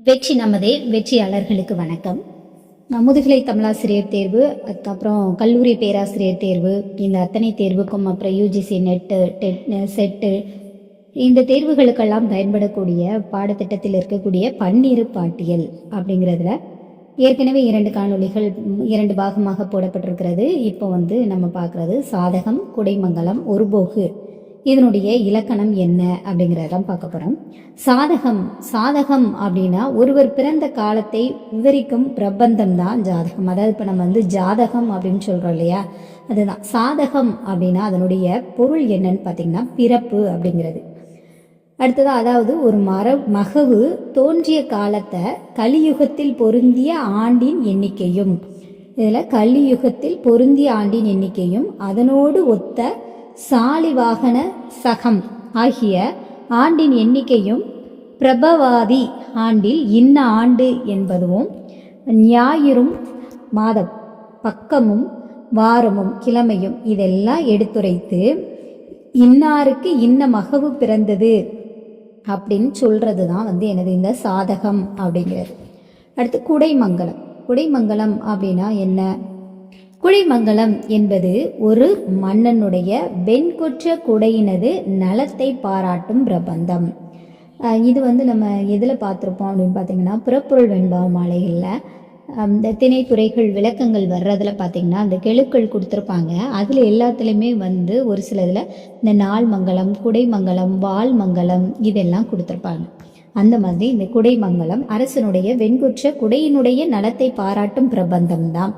வெற்றி நமதே வெற்றியாளர்களுக்கு வணக்கம். முதுகலை தமிழாசிரியர் தேர்வு அதுக்கப்புறம் கல்லூரி பேராசிரியர் தேர்வு இந்த அத்தனை தேர்வுக்கும் அப்புறம் யூஜிசி நெட்டு டெட் செட்டு இந்த தேர்வுகளுக்கெல்லாம் பயன்படக்கூடிய பாடத்திட்டத்தில் இருக்கக்கூடிய பன்னிரு பாட்டியல் அப்படிங்கிறதுல ஏற்கனவே இரண்டு காணொளிகள் இரண்டு பாகமாக போடப்பட்டிருக்கிறது. இப்போ வந்து நம்ம பார்க்குறது சாதகம் குடைமங்கலம் ஒருபோகு. இதனுடைய இலக்கணம் என்ன அப்படிங்கிறதான் பார்க்க போகிறோம் சாதகம் சாதகம் அப்படின்னா ஒருவர் பிறந்த காலத்தை விவரிக்கும் பிரபந்தம் தான் ஜாதகம். அதாவது இப்போ நம்ம வந்து ஜாதகம் அப்படின்னு சொல்கிறோம் இல்லையா? அதுதான். சாதகம் அப்படின்னா அதனுடைய பொருள் என்னன்னு பார்த்தீங்கன்னா பிறப்பு அப்படிங்கிறது. அடுத்தது அதாவது ஒரு மர மகவு தோன்றிய காலத்தை கலியுகத்தில் பொருந்திய ஆண்டின் எண்ணிக்கையும். இதில் கலியுகத்தில் பொருந்திய ஆண்டின் எண்ணிக்கையும் அதனோடு ஒத்த சாலிவாகன சகம் ஆகிய ஆண்டின் எண்ணிக்கையும் பிரபவாதி ஆண்டில் இன்ன ஆண்டு என்பதும் ஞாயிறும் மாதம் பக்கமும் வாரமும் கிழமையும் இதெல்லாம் எடுத்துரைத்து இன்னாருக்கு இன்ன மகவு பிறந்தது அப்படின்னு சொல்றது தான் வந்து எனது இந்த சாதகம் அப்படிங்கிறது. அடுத்து குடைமங்கலம். குடைமங்கலம் அப்படின்னா என்ன? குடைமங்கலம் என்பது ஒரு மன்னனுடைய வெண்குற்ற குடையினது நலத்தை பாராட்டும் பிரபந்தம். இது வந்து நம்ம எதில் பார்த்துருப்போம் அப்படின்னு பார்த்தீங்கன்னா புறப்பொருள் வெண்பாவ மாலைகளில் இந்த திணைத்துறைகள் விளக்கங்கள் வர்றதில் பார்த்தீங்கன்னா அந்த கெழுக்கள் கொடுத்துருப்பாங்க. அதில் எல்லாத்துலேயுமே வந்து ஒரு சில இதில் இந்த நாள் மங்கலம் குடைமங்கலம் வால் மங்கலம் இதெல்லாம் கொடுத்துருப்பாங்க. அந்த மாதிரி இந்த குடைமங்கலம் அரசனுடைய வெண்குற்ற குடையினுடைய நலத்தை பாராட்டும் பிரபந்தம் தான்.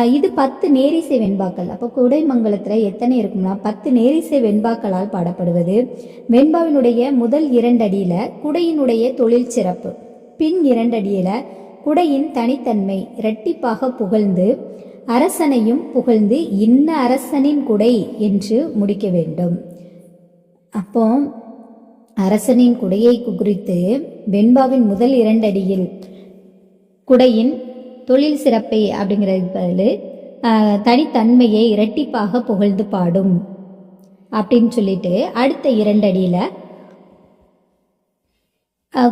இது பத்து நேரிசை வெண்பாக்கள். அப்போ குடைமங்கலத்தில் எத்தனை இருக்கும்னா பத்து நேரிசை வெண்பாக்களால் பாடப்படுவது. வெண்பாவினுடைய முதல் இரண்டடியில் குடையினுடைய தொழில் சிறப்பு. பின் இரண்டடியில் குடையின் தனித்தன்மை இரட்டிப்பாக புகழ்ந்து அரசனையும் புகழ்ந்து இன்ன அரசனின் குடை என்று முடிக்க வேண்டும். அப்போ அரசனின் குடையை குறித்து வெண்பாவின் முதல் இரண்டடியில் குடையின் தொழில் சிறப்பை அப்படிங்கிறது பதில் தனித்தன்மையை இரட்டிப்பாக புகழ்ந்து பாடும் அப்படின்னு சொல்லிட்டு அடுத்த இரண்டடியில்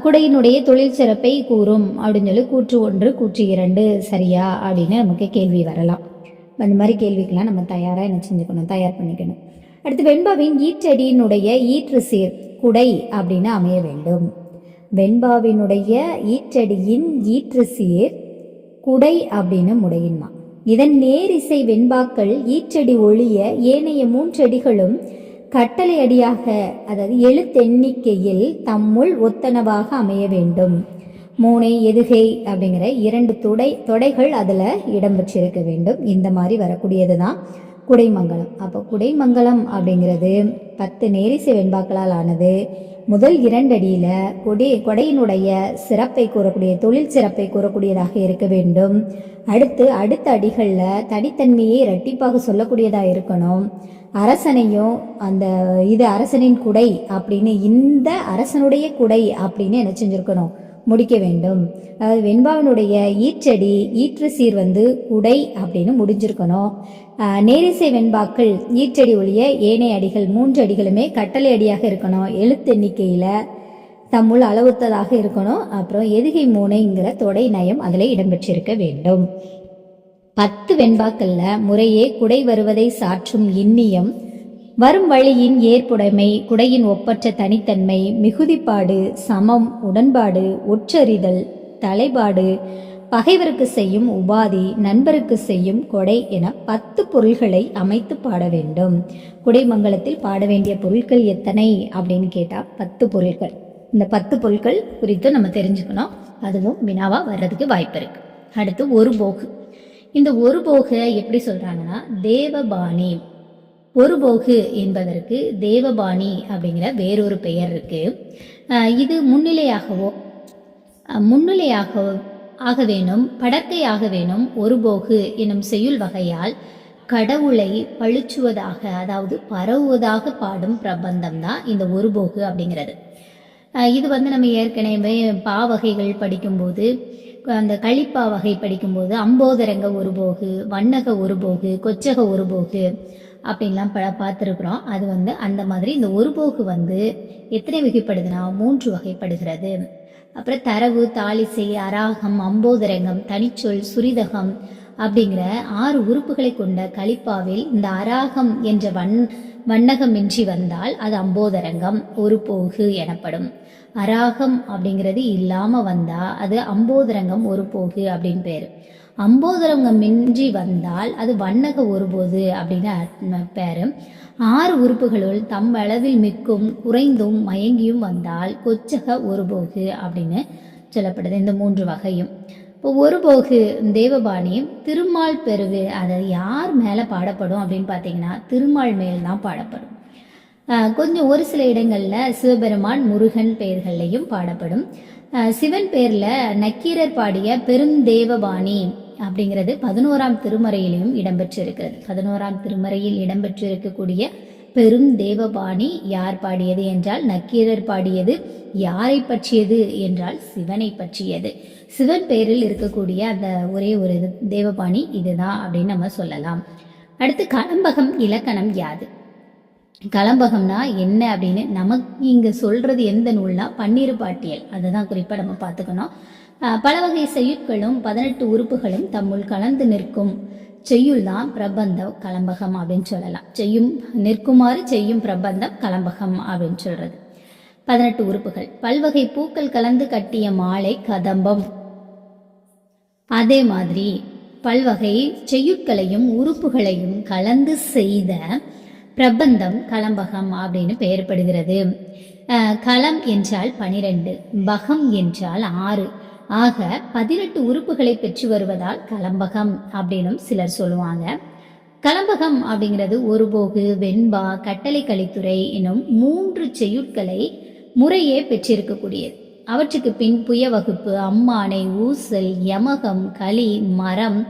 குடையினுடைய தொழில் சிறப்பை கூறும் அப்படின்னு சொல்லி கூற்று ஒன்று கூற்று இரண்டு சரியா அப்படின்னு நமக்கு கேள்வி வரலாம். அந்த மாதிரி கேள்விக்கெல்லாம் நம்ம தயாராக என்ன செஞ்சுக்கணும் தயார் பண்ணிக்கணும். அடுத்து வெண்பாவின் ஈற்றடியினுடைய ஈற்று சீர் குடை அப்படின்னு அமைய வேண்டும். வெண்பாவினுடைய ஈற்றடியின் ஈற்று சீர் குடை அப்படின்னு முடையின்மா. இதன் நேரிசை வெண்பாக்கள் ஈற்றடி ஒழிய ஏனைய மூன்றடிகளும் கட்டளை அடியாக அதாவது எழுத்தெண்ணிக்கையில் தம்முள் ஒத்தனவாக அமைய வேண்டும். மூனை எதுகை அப்படிங்கிற இரண்டு தொடை தொடைகள் அதில் இடம்பெற்றிருக்க வேண்டும். இந்த மாதிரி வரக்கூடியது தான் குடைமங்கலம். அப்போ குடைமங்கலம் அப்படிங்கிறது பத்து நேரிசை வெண்பாக்களால் ஆனது. முதல் இரண்டடியில் கொடி கொடையினுடைய சிறப்பை கூறக்கூடிய தொழில் சிறப்பை கூறக்கூடியதாக இருக்க வேண்டும். அடுத்து அடுத்த அடிகளில் தனித்தன்மையை இரட்டிப்பாக சொல்லக்கூடியதாக இருக்கணும். அரசனையும் அந்த இது அரசனின் குடை அப்படின்னு இந்த அரசனுடைய குடை அப்படின்னு என்ன செஞ்சிருக்கணும் முடிக்க வேண்டும். அதாவது வெண்பாவினுடைய ஈற்றடி ஈற்று சீர் வந்து உடை அப்படின்னு முடிஞ்சிருக்கணும். நேரிசை வெண்பாக்கள் ஈற்றடி ஒழிய ஏனைய அடிகள் மூன்று அடிகளுமே கட்டளை அடியாக இருக்கணும். எழுத்து எண்ணிக்கையில் தம்முள் அளவுத்ததாக இருக்கணும். அப்புறம் எதுகை மூனைங்கிற தொடை நயம் அதில் இடம்பெற்றிருக்க வேண்டும். பத்து வெண்பாக்கள்ல முறையே குடை வருவதை சாற்றும் இன்னியம் வரும் வழியின் ஏற்புடைமை குடையின் ஒப்பற்ற தனித்தன்மை மிகுதிப்பாடு சமம் உடன்பாடு ஒற்றறிதல் தலைப்பாடு பகைவருக்கு செய்யும் உபாதி நண்பருக்கு செய்யும் கொடை என பத்து பொருள்களை அமைத்து பாட வேண்டும். குடைமங்கலத்தில் பாட வேண்டிய பொருட்கள் எத்தனை அப்படின்னு கேட்டால் பத்து பொருட்கள் இந்த பத்து பொருட்கள் குறித்து நம்ம தெரிஞ்சுக்கணும். அதுவும் வினாவாக வர்றதுக்கு வாய்ப்பு இருக்கு. அடுத்து ஒரு போகு. இந்த ஒரு போக எப்படி சொல்கிறாங்கன்னா தேவபாணி. ஒரு போகு என்பதற்கு தேவபாணி அப்படிங்கிற வேறொரு பெயர் இருக்கு. இது முன்னிலையாகவோ முன்னிலையாக ஆக வேணும் படற்கையாக வேணும் ஒரு போகு எனும் செய்யுள் வகையால் கடவுளை பழிச்சுவதாக அதாவது பரவுவதாக பாடும் பிரபந்தம் தான் இந்த ஒரு போகு அப்படிங்கிறது. இது வந்து நம்ம ஏற்கனவே பா வகைகள் படிக்கும்போது அந்த களிப்பா வகை படிக்கும்போது அம்போதரங்க ஒரு போகு வண்ணக ஒரு போகு கொச்சக ஒரு போகு அப்படின்லாம் ப பார்த்துருக்குறோம். அது வந்து அந்த மாதிரி இந்த ஒரு போக்கு வந்து எத்தனை வகைப்படுதுன்னா மூன்று வகைப்படுகிறது. அப்புறம் தரவு தாளிசை அராகம் அம்போதரங்கம் தனிச்சொல் சுரிதகம் அப்படிங்கிற ஆறு உறுப்புகளை கொண்ட கலிப்பாவில் இந்த அராகம் என்ற வண் வண்ணகமின்றி வந்தால் அது அம்போதரங்கம் ஒரு போகு எனப்படும். அராகம் அப்படிங்கிறது இல்லாமல் வந்தால் அது அம்போதரங்கம் ஒரு போகு அப்படின்னு பேர். அம்போதரங்கம் மின்றி வந்தால் அது வண்ணக ஒருபோது அப்படின்னு அர்த்தம் பேரு. ஆறு உறுப்புகளுள் தம் அளவில் மிக்கும் குறைந்தும் மயங்கியும் வந்தால் கொச்சக ஒருபோகு அப்படின்னு சொல்லப்படுது இந்த மூன்று வகையும். இப்போ ஒரு போகு தேவபாணி திருமால் பெருவு அதை யார் மேலே பாடப்படும் அப்படின்னு பார்த்தீங்கன்னா திருமால் மேல் தான் பாடப்படும். கொஞ்சம் ஒரு சில இடங்களில் சிவபெருமான் முருகன் பெயர்கள்லையும் பாடப்படும். சிவன் பேரில் நக்கீரர் பாடிய பெருந்தேவபாணி அப்படிங்கிறது பதினோராம் திருமறையிலையும் இடம்பெற்றிருக்கிறது பதினோராம் திருமறையில் இடம்பெற்றிருக்கக்கூடிய பெரும் தேவபாணி யார் பாடியது என்றால் நக்கீரர் பாடியது யாரை பற்றியது என்றால் சிவனை பற்றியது. சிவன் பேரில் இருக்கக்கூடிய அந்த ஒரே ஒரு தேவபாணி இதுதான் அப்படின்னு நம்ம சொல்லலாம். அடுத்து கலம்பகம் இலக்கணம் யாது? களம்பகம்னா என்ன அப்படின்னு நமக்கு இங்கே சொல்றது எந்த நூல்னா பன்னீர் பாட்டியல். அதுதான் குறிப்பாக நம்ம பார்த்துக்கணும். பல வகை செய்யுட்களும் பதினெட்டு உறுப்புகளும் தம்முள் கலந்து நிற்கும். செய்யுள் தான் பிரபந்தம் கலம்பகம் அப்படின்னு சொல்லலாம். செய்யும் நிற்குமாறு செய்யும் பிரபந்தம் கலம்பகம் அப்படின்னு சொல்றது. பதினெட்டு உறுப்புகள். பல்வகை பூக்கள் கலந்து கட்டிய மாலை கதம்பம். அதே மாதிரி பல்வகை செய்யுட்களையும் உறுப்புகளையும் கலந்து செய்த பிரபந்தம் கலம்பகம் அப்படின்னு பெயர்படுகிறது. கலம் என்றால் பனிரெண்டு பகம் என்றால் ஆறு ஆக பதினெட்டு உறுப்புகளை பெற்று வருவதால் கலம்பகம் அப்படின்னும் சிலர் சொல்லுவாங்க. கலம்பகம் அப்படிங்கிறது ஒருபோகு வெண்பா கட்டளை கலித்துறை எனும் மூன்று செய்யுட்களை முறையே பெற்றிருக்கக்கூடியது. அவற்றுக்கு பின் புய வகுப்பு அம்மானை ஊசல் யமகம் களி மரம்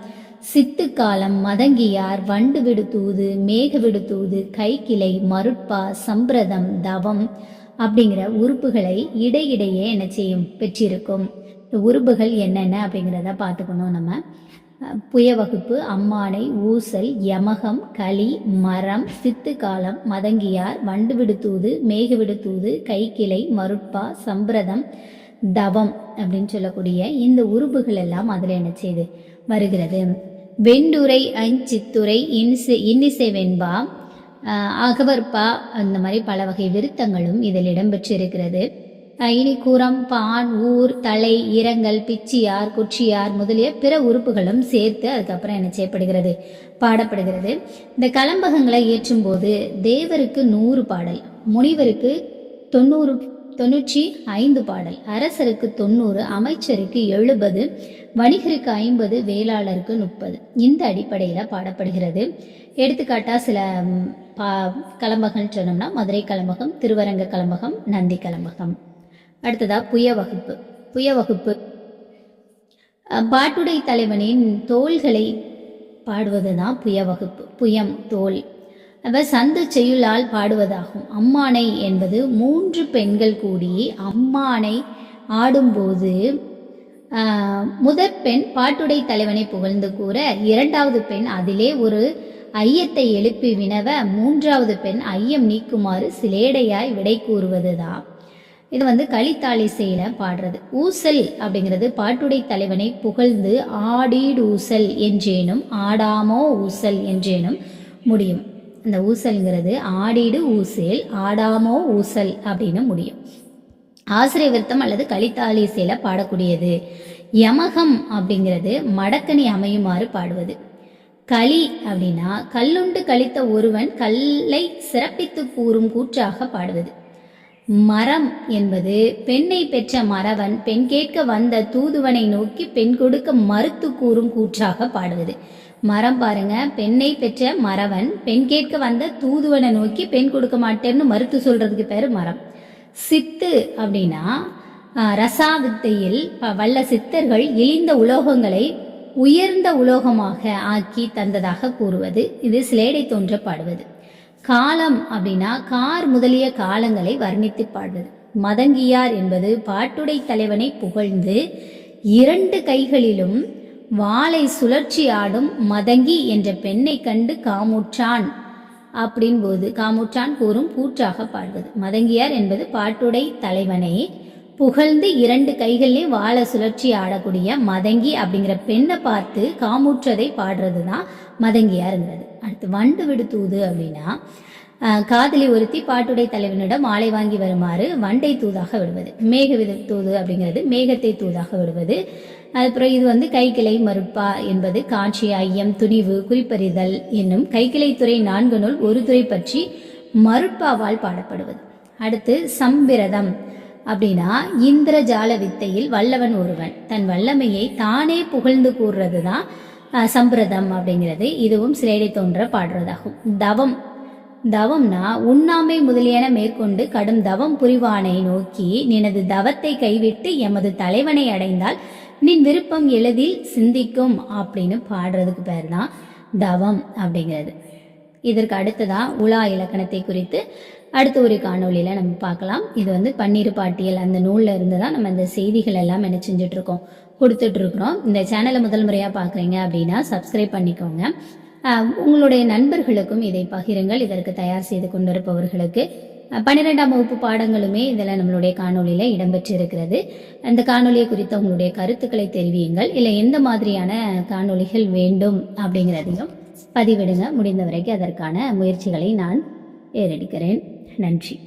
சித்துக்காலம் மதங்கியார் வண்டு விடுத்தூது மேக விடுத்தூது கைக்கிளை மருட்பா சம்பிரதம் தவம் அப்படிங்கிற உறுப்புகளை இடையிடையே என்ன செய்யும்? பெற்றிருக்கும். உறுப்புகள் என்னென்ன அப்படிங்கிறத பார்த்துக்கணும் நம்ம. புய வகுப்பு அம்மானை ஊசல் யமகம் களி மரம் சித்துக்காலம் மதங்கியார் வண்டு விடுத்தூது மேகு விடுத்தூது கைக்கிளை மருட்பா சம்பிரதம் தவம் அப்படின்னு சொல்லக்கூடிய இந்த உறுப்புகள் எல்லாம் அதில் என்ன செய்யுது வருகிறது. வெண்டுரை அஞ்சித்துறை இன்சு இன்னிசை வெண்பா அகவற்பா அந்த மாதிரி பல வகை விருத்தங்களும் இதில் இடம்பெற்றிருக்கிறது. இனிக்கூரம் இனி பான் ஊர் தலை இரங்கல் பிச்சியார் குச்சியார் முதலிய பிற உறுப்புகளும் சேர்த்து அதுக்கப்புறம் என்ன செய்யப்படுகிறது? பாடப்படுகிறது. இந்த கலம்பகங்களை ஏற்றும்போது தேவருக்கு நூறு பாடல் முனிவருக்கு தொண்ணூறு தொண்ணூற்றி ஐந்து பாடல் அரசருக்கு தொண்ணூறு அமைச்சருக்கு எழுபது வணிகருக்கு ஐம்பது வேளாளருக்கு முப்பது. இந்த அடிப்படையில் பாடப்படுகிறது. எடுத்துக்காட்டா சில பா கலம்பகம் சொன்னோம்னா மதுரை கலம்பகம் திருவரங்க கலம்பகம் நந்தி கலம்பகம். அடுத்ததா புய வகுப்பு புய வகுப்பு பாட்டுடை தலைவனின் தோள்களை பாடுவது தான் புய வகுப்பு புயம் தோல் அவ சந்து செய்யுளால் பாடுவதாகும். அம்மானை என்பது மூன்று பெண்கள் கூடி அம்மானை ஆடும்போது முதற் பெண் பாட்டுடை தலைவனை புகழ்ந்து கூற இரண்டாவது பெண் அதிலே ஒரு ஐயத்தை எழுப்பி வினவ மூன்றாவது பெண் ஐயம் நீக்குமாறு சிலேடையாய் விடை கூறுவதுதான். இது வந்து களித்தாளிசையில பாடுறது. ஊசல் அப்படிங்கிறது பாட்டுடை தலைவனை புகழ்ந்து ஆடீடு ஊசல் என்றேனும் ஆடாமோ ஊசல் என்றேனும் முடியும். அந்த ஊசல்ங்கிறது ஆடீடு ஊசல் ஆடாமோ ஊசல் அப்படின்னு முடியும். ஆசிரிய விருத்தம் அல்லது களித்தாளிசையில பாடக்கூடியது. யமகம் அப்படிங்கிறது மடக்கணி அமையுமாறு பாடுவது. களி அப்படின்னா கல்லுண்டு கழித்த ஒருவன் கல்லை சிறப்பித்து கூறும் கூற்றாக பாடுவது. மரம் என்பது பெண்ணை பெற்ற மறவன் பெண் கேட்க வந்த தூதுவனை நோக்கி பெண் கொடுக்க மறுத்து கூறும் கூற்றாக பாடுவது. மரம் பாருங்க பெண்ணை பெற்ற மறவன் பெண் கேட்க வந்த தூதுவனை நோக்கி பெண் கொடுக்க மாட்டேன்னு மறுத்து சொல்றதுக்கு பேரு மரம். சித்து அப்படின்னா ரசாவித்தையில் வல்ல சித்தர்கள் இழிந்த உலோகங்களை உயர்ந்த உலோகமாக ஆக்கி தந்ததாக கூறுவது. இது சிலேடை தோன்ற பாடுவது. காலம் அப்படின்னா கார் முதலிய காலங்களை வர்ணித்து பாடுவது மதங்கியார் என்பது பாட்டுடை தலைவனை புகழ்ந்து இரண்டு கைகளிலும் வாளை சுழற்சி ஆடும் மதங்கி என்ற பெண்ணை கண்டு காமுற்றான் அப்படின் போது காமுற்றான் கூறும் கூற்றாக பாடுவது. மதங்கியார் என்பது பாட்டுடை தலைவனை புகழ்ந்து இரண்டு கைகளிலே வாழ சுழற்சி ஆடக்கூடிய மதங்கி அப்படிங்கிற பெண்ணை பார்த்து காமுற்றதை பாடுறது தான் மதங்கியாருங்கிறது அடுத்து வண்டு விடு தூது அப்படின்னா காதலி ஒருத்தி பாட்டுடை தலைவனிடம் ஆலை வாங்கி வருமாறு வண்டை தூதாக விடுவது. மேக வித தூது அப்படிங்கிறது மேகத்தை தூதாக விடுவது. அப்புறம் இது வந்து கைக்கிளை மறுப்பா என்பது காட்சி ஐயம் துணிவு குறிப்பறிதல் என்னும் கைக்கிளை துறை நான்கு நூல் ஒரு துறை பற்றி மறுப்பாவால் பாடப்படுவது. அடுத்து சம்பிரதம். அப்படின்னா இந்திரஜால வித்தையில் வல்லவன் ஒருவன். தன் வல்லமையை தானே புகழ்ந்து கூறுறது தான் சம்பிரதம் அப்படிங்கிறது. இதுவும் சிலேடை தோன்ற பாடுறதாகும். தவம். தவம்னா உண்ணாமை முதலியன மேற்கொண்டு கடும் தவம் புரிவானை நோக்கி நினது தவத்தை கைவிட்டு எமது தலைவனை அடைந்தால் நின் விருப்பம் எளிதில் சிந்திக்கும் அப்படின்னு பாடுறதுக்கு பேர் தான் தவம் அப்படிங்கிறது. இதற்கு அடுத்ததா உலா இலக்கணத்தை குறித்து அடுத்த ஒரு காணொளியில் நம்ம பார்க்கலாம். இது வந்து பன்னீர் பாட்டியல் அந்த நூலில் இருந்து தான் நம்ம இந்த செய்திகள் எல்லாம் என்ன செஞ்சுட்டு இருக்கோம் கொடுத்துட்டு இருக்கிறோம் இந்த சேனலை முதல் முறையாக பார்க்குறீங்க அப்படின்னா சப்ஸ்கிரைப் பண்ணிக்கோங்க. உங்களுடைய நண்பர்களுக்கும் இதை பகிருங்கள். இதற்கு தயார் செய்து கொண்டிருப்பவர்களுக்கு பன்னிரெண்டாம் வகுப்பு பாடங்களுமே இதில் நம்மளுடைய காணொலியில் இடம்பெற்றிருக்கிறது. அந்த காணொலியை குறித்த உங்களுடைய கருத்துக்களை தெரிவியுங்கள். இல்லை எந்த மாதிரியான காணொளிகள் வேண்டும் அப்படிங்கிறதையும் பதிவிடுங்க. முடிந்த வரைக்கும் அதற்கான முயற்சிகளை நான் ஏறெடுக்கிறேன். நன்றி.